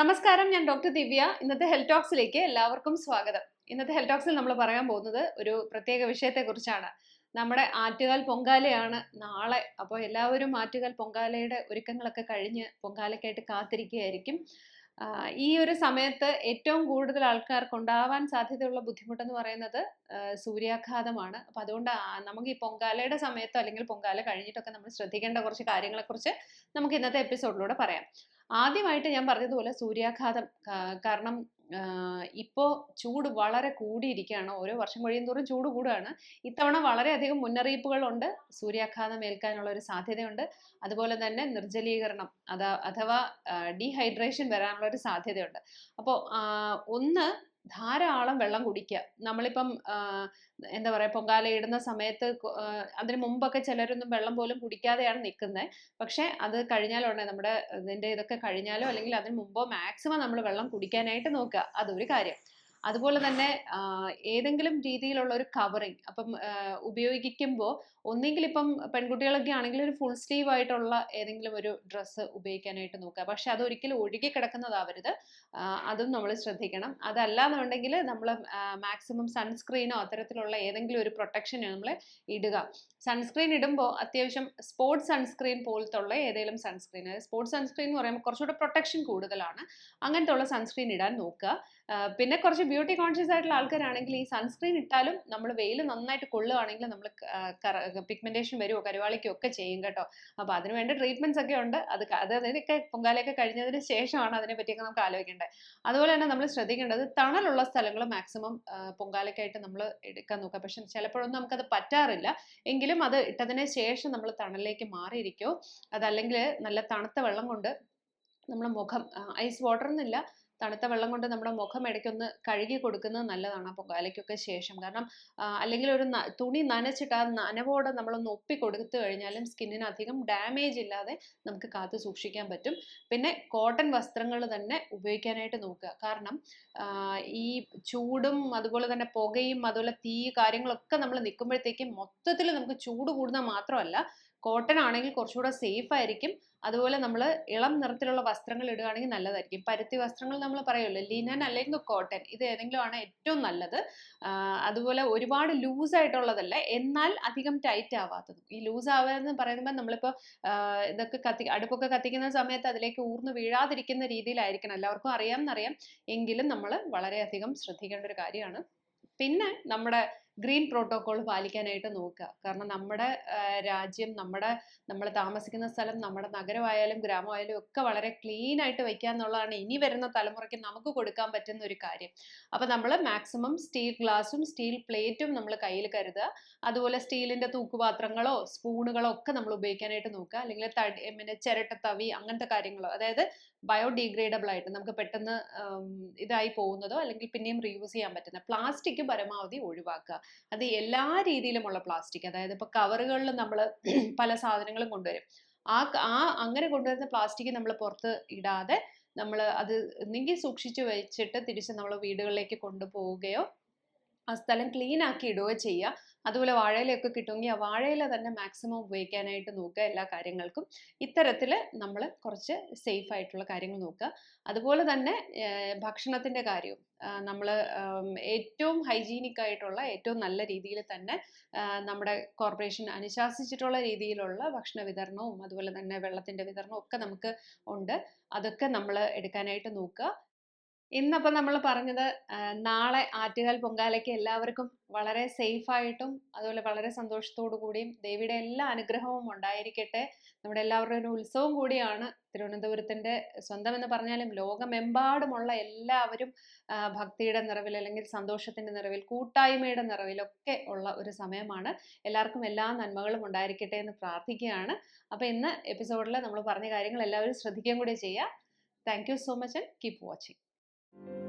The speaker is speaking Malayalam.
നമസ്കാരം ഞാൻ ഡോക്ടർ ദിവ്യ. ഇന്നത്തെ ഹെൽത്ത് ടോക്സിലേക്ക് എല്ലാവർക്കും സ്വാഗതം. ഇന്നത്തെ ഹെൽത്ത് ടോക്സിൽ നമ്മൾ പറയാൻ പോകുന്നത് ഒരു പ്രത്യേക വിഷയത്തെക്കുറിച്ചാണ്. നമ്മുടെ ആറ്റുകാൽ പൊങ്കാലയാണ് നാളെ. അപ്പോൾ എല്ലാവരും ആറ്റുകാൽ പൊങ്കാലയുടെ ഒരുക്കങ്ങളൊക്കെ കഴിഞ്ഞ് പൊങ്കാലയ്ക്കായിട്ട് കാത്തിരിക്കുകയായിരിക്കും. ഈ ഒരു സമയത്ത് ഏറ്റവും കൂടുതൽ ആൾക്കാർക്ക് ഉണ്ടാവാൻ സാധ്യതയുള്ള ബുദ്ധിമുട്ടെന്ന് പറയുന്നത് സൂര്യാഘാതമാണ്. അപ്പം അതുകൊണ്ട് നമുക്ക് ഈ പൊങ്കാലയുടെ സമയത്തോ അല്ലെങ്കിൽ പൊങ്കാല കഴിഞ്ഞിട്ടൊക്കെ നമ്മൾ ശ്രദ്ധിക്കേണ്ട കുറച്ച് കാര്യങ്ങളെക്കുറിച്ച് നമുക്ക് ഇന്നത്തെ എപ്പിസോഡിലൂടെ പറയാം. ആദ്യമായിട്ട് ഞാൻ പറഞ്ഞതുപോലെ സൂര്യാഘാതം കാരണം ഇപ്പോൾ ചൂട് വളരെ കൂടിയിരിക്കുകയാണ്. ഓരോ വർഷം കഴിയുന്തോറും ചൂട് കൂടുകയാണ്. ഇത്തവണ വളരെയധികം മുന്നറിയിപ്പുകളുണ്ട്. സൂര്യാഘാതം ഏൽക്കാനുള്ള ഒരു സാധ്യതയുണ്ട്. അതുപോലെ തന്നെ നിർജലീകരണം അതാ അഥവാ ഡീഹൈഡ്രേഷൻ വരാനുള്ള ഒരു സാധ്യതയുണ്ട്. അപ്പോൾ ഒന്ന് ധാരാളം വെള്ളം കുടിക്കുക. നമ്മളിപ്പം എന്താ പറയുക പൊങ്കാല ഇടുന്ന സമയത്ത് അതിന് മുമ്പൊക്കെ ചിലരൊന്നും വെള്ളം പോലും കുടിക്കാതെയാണ് നിൽക്കുന്നത് പക്ഷേ അത് കഴിഞ്ഞാലുടനെ നമ്മുടെ ഇതിന്റെ ഇതൊക്കെ കഴിഞ്ഞാലോ അല്ലെങ്കിൽ അതിന് മുമ്പോ മാക്സിമം നമ്മൾ വെള്ളം കുടിക്കാനായിട്ട് നോക്കുക. അതൊരു കാര്യം. അതുപോലെ തന്നെ ഏതെങ്കിലും രീതിയിലുള്ള ഒരു കവറിങ് അപ്പം ഉപയോഗിക്കുമ്പോൾ ഒന്നെങ്കിൽ ഇപ്പം പെൺകുട്ടികളൊക്കെ ആണെങ്കിൽ ഒരു ഫുൾ സ്ലീവ് ആയിട്ടുള്ള ഏതെങ്കിലും ഒരു ഡ്രസ്സ് ഉപയോഗിക്കാനായിട്ട് നോക്കുക. പക്ഷെ അത് ഒരിക്കലും ഒഴുകി കിടക്കുന്നതാവരുത്. അതും നമ്മൾ ശ്രദ്ധിക്കണം. അതല്ല എന്നുണ്ടെങ്കിൽ നമ്മൾ മാക്സിമം സൺസ്ക്രീനോ അത്തരത്തിലുള്ള ഏതെങ്കിലും ഒരു പ്രൊട്ടക്ഷൻ നമ്മൾ ഇടുക. സൺസ്ക്രീൻ ഇടുമ്പോൾ അത്യാവശ്യം സ്പോർട്സ് സൺസ്ക്രീൻ പോലത്തെ ഉള്ള ഏതെങ്കിലും സൺസ്ക്രീൻ സ്പോർട്സ് സൺസ്ക്രീൻ എന്ന് പറയുമ്പോൾ കുറച്ചുകൂടെ പ്രൊട്ടക്ഷൻ കൂടുതലാണ്. അങ്ങനത്തെ ഉള്ള സൺസ്ക്രീൻ ഇടാൻ നോക്കുക. പിന്നെ കുറച്ച് ബ്യൂട്ടി കോൺഷ്യസ് ആയിട്ടുള്ള ആൾക്കാരാണെങ്കിൽ ഈ സൺസ്ക്രീൻ ഇട്ടാലും നമ്മൾ വെയിൽ നന്നായിട്ട് കൊള്ളുകയാണെങ്കിൽ നമ്മൾ പിഗ്മെന്റേഷൻ വരുമോ കരുവാളിക്കോ ഒക്കെ ചെയ്യും കേട്ടോ. അപ്പോൾ അതിന് വേണ്ട ട്രീറ്റ്മെന്റ്സ് ഒക്കെ ഉണ്ട്. അത് അതൊക്കെ പൊങ്കാലയൊക്കെ കഴിഞ്ഞതിന് ശേഷമാണ് അതിനെ പറ്റിയൊക്കെ നമുക്ക് ആലോചിക്കേണ്ടത്. അതുപോലെ തന്നെ നമ്മൾ ശ്രദ്ധിക്കേണ്ടത് തണലുള്ള സ്ഥലങ്ങൾ മാക്സിമം പൊങ്കാലയ്ക്കായിട്ട് നമ്മൾ എടുക്കാൻ നോക്കുക. പക്ഷെ ചിലപ്പോഴൊന്നും നമുക്കത് പറ്റാറില്ല. എങ്കിലും അത് ഇട്ടതിന് ശേഷം നമ്മൾ തണലിലേക്ക് മാറിയിരിക്കോ. അതല്ലെങ്കിൽ നല്ല തണുത്ത വെള്ളം കൊണ്ട് നമ്മുടെ മുഖം ഐസ് വാട്ടർ എന്നില്ല തണുത്ത വെള്ളം കൊണ്ട് നമ്മുടെ മുഖം ഇടയ്ക്കൊന്ന് കഴുകി കൊടുക്കുന്നത് നല്ലതാണ്. ആ പൊങ്കാലയ്ക്കൊക്കെ ശേഷം. കാരണം അല്ലെങ്കിൽ ഒരു തുണി നനച്ചിട്ട് ആ നനവോടെ നമ്മളൊന്ന് ഒപ്പി കൊടുത്തു കഴിഞ്ഞാലും സ്കിന്നിന് അധികം ഡാമേജ് ഇല്ലാതെ നമുക്ക് കാത്തു സൂക്ഷിക്കാൻ പറ്റും. പിന്നെ കോട്ടൺ വസ്ത്രങ്ങൾ തന്നെ ഉപയോഗിക്കാനായിട്ട് നോക്കുക. കാരണം ഈ ചൂടും അതുപോലെ തന്നെ പുകയും അതുപോലെ തീ കാര്യങ്ങളൊക്കെ നമ്മൾ നിൽക്കുമ്പോഴത്തേക്കും മൊത്തത്തിൽ നമുക്ക് ചൂട് കൂടുന്ന മാത്രമല്ല കോട്ടൺ ആണെങ്കിൽ കുറച്ചുകൂടെ സേഫ് ആയിരിക്കും. അതുപോലെ നമ്മൾ ഇളം നിറത്തിലുള്ള വസ്ത്രങ്ങൾ ഇടുകയാണെങ്കിൽ നല്ലതായിരിക്കും. പരുത്തി വസ്ത്രങ്ങൾ നമ്മൾ പറയുമല്ലോ ലിനൻ അല്ലെങ്കിൽ കോട്ടൺ ഇത് ഏതെങ്കിലും ആണ് ഏറ്റവും നല്ലത്. അതുപോലെ ഒരുപാട് ലൂസ് ആയിട്ടുള്ളതല്ല എന്നാൽ അധികം ടൈറ്റ് ആവാത്തത്. ഈ ലൂസ് ആവാതെന്ന് പറയുമ്പോൾ നമ്മളിപ്പോൾ ഇതൊക്കെ കത്തി അടുപ്പൊക്കെ കത്തിക്കുന്ന സമയത്ത് അതിലേക്ക് ഊർന്ന് വീഴാതിരിക്കുന്ന രീതിയിലായിരിക്കണം. എല്ലാവർക്കും അറിയാമെന്നറിയാം. എങ്കിലും നമ്മൾ വളരെയധികം ശ്രദ്ധിക്കേണ്ട ഒരു കാര്യമാണ്. പിന്നെ നമ്മുടെ ഗ്രീൻ പ്രോട്ടോകോൾ പാലിക്കാനായിട്ട് നോക്കുക കാരണം നമ്മുടെ രാജ്യം നമ്മുടെ നമ്മൾ താമസിക്കുന്ന സ്ഥലം നമ്മുടെ നഗരമായാലും ഗ്രാമമായാലും ഒക്കെ വളരെ ക്ലീൻ ആയിട്ട് വയ്ക്കുക എന്നുള്ളതാണ് ഇനി വരുന്ന തലമുറയ്ക്ക് നമുക്ക് കൊടുക്കാൻ പറ്റുന്ന ഒരു കാര്യം. അപ്പോൾ നമ്മൾ മാക്സിമം സ്റ്റീൽ ഗ്ലാസും സ്റ്റീൽ പ്ലേറ്റും നമ്മൾ കയ്യിൽ കരുതുക അതുപോലെ സ്റ്റീലിന്റെ തൂക്കുപാത്രങ്ങളോ സ്പൂണുകളോ ഒക്കെ നമ്മൾ ഉപയോഗിക്കാനായിട്ട് നോക്കുക അല്ലെങ്കിൽ തടി പിന്നെ ചിരട്ട തവി അങ്ങനത്തെ കാര്യങ്ങളോ അതായത് ബയോഡീഗ്രേഡബിൾ ആയിട്ട് നമുക്ക് പെട്ടെന്ന് ഇതായി പോകുന്നതോ അല്ലെങ്കിൽ പിന്നെയും റീയൂസ് ചെയ്യാൻ പറ്റുന്ന പ്ലാസ്റ്റിക് പരമാവധി ഒഴിവാക്കുക അത് എല്ലാ രീതിയിലുമുള്ള പ്ലാസ്റ്റിക് അതായത് ഇപ്പോൾ കവറുകളിൽ നമ്മൾ പല സാധനങ്ങളും കൊണ്ടുവരും. ആ ആ അങ്ങനെ കൊണ്ടുവരുന്ന പ്ലാസ്റ്റിക് നമ്മൾ പുറത്ത് ഇടാതെ നമ്മൾ അത് ഒന്നെങ്കിൽ സൂക്ഷിച്ചു വെച്ചിട്ട് തിരിച്ച് നമ്മൾ വീടുകളിലേക്ക് കൊണ്ടുപോവുകയോ ആ സ്ഥലം ക്ലീൻ ആക്കി ഇടുക ചെയ്യുക അതുപോലെ വാഴയിലൊക്കെ കിട്ടുമെങ്കിൽ ആ വാഴയില തന്നെ മാക്സിമം ഉപയോഗിക്കാനായിട്ട് നോക്കുക എല്ലാ കാര്യങ്ങൾക്കും. ഇത്തരത്തിൽ നമ്മൾ കുറച്ച് സേഫ് ആയിട്ടുള്ള കാര്യങ്ങൾ നോക്കുക. അതുപോലെ തന്നെ ഭക്ഷണത്തിന്റെ കാര്യവും. നമ്മൾ ഏറ്റവും ഹൈജീനിക് ആയിട്ടുള്ള ഏറ്റവും നല്ല രീതിയിൽ തന്നെ നമ്മുടെ കോർപ്പറേഷൻ അനുശാസിച്ചിട്ടുള്ള രീതിയിലുള്ള ഭക്ഷണ വിതരണവും അതുപോലെ തന്നെ വെള്ളത്തിന്റെ വിതരണവും ഒക്കെ നമുക്ക് ഉണ്ട്. അതൊക്കെ നമ്മൾ എടുക്കാനായിട്ട് നോക്കുക. ഇന്നപ്പോൾ നമ്മൾ പറഞ്ഞത് നാളെ ആറ്റുകാൽ പൊങ്കാലയ്ക്ക് എല്ലാവർക്കും വളരെ സേഫായിട്ടും അതുപോലെ വളരെ സന്തോഷത്തോടു കൂടിയും ദേവിയുടെ എല്ലാ അനുഗ്രഹവും ഉണ്ടായിരിക്കട്ടെ. നമ്മുടെ എല്ലാവരുടെയും ഒരു ഉത്സവം കൂടിയാണ് തിരുവനന്തപുരത്തിന്റെ സ്വന്തം എന്ന് പറഞ്ഞാലും ലോകമെമ്പാടുമുള്ള എല്ലാവരും ഭക്തിയുടെ നിറവിൽ അല്ലെങ്കിൽ സന്തോഷത്തിന്റെ നിറവിൽ കൂട്ടായ്മയുടെ നിറവിലൊക്കെ ഉള്ള ഒരു സമയമാണ്. എല്ലാവർക്കും എല്ലാ നന്മകളും ഉണ്ടായിരിക്കട്ടെ എന്ന് പ്രാർത്ഥിക്കുകയാണ്. അപ്പോൾ ഇന്ന് എപ്പിസോഡിൽ നമ്മൾ പറഞ്ഞ കാര്യങ്ങൾ എല്ലാവരും ശ്രദ്ധിക്കുകയും കൂടി ചെയ്യുക thank you so much and keep watching. thank you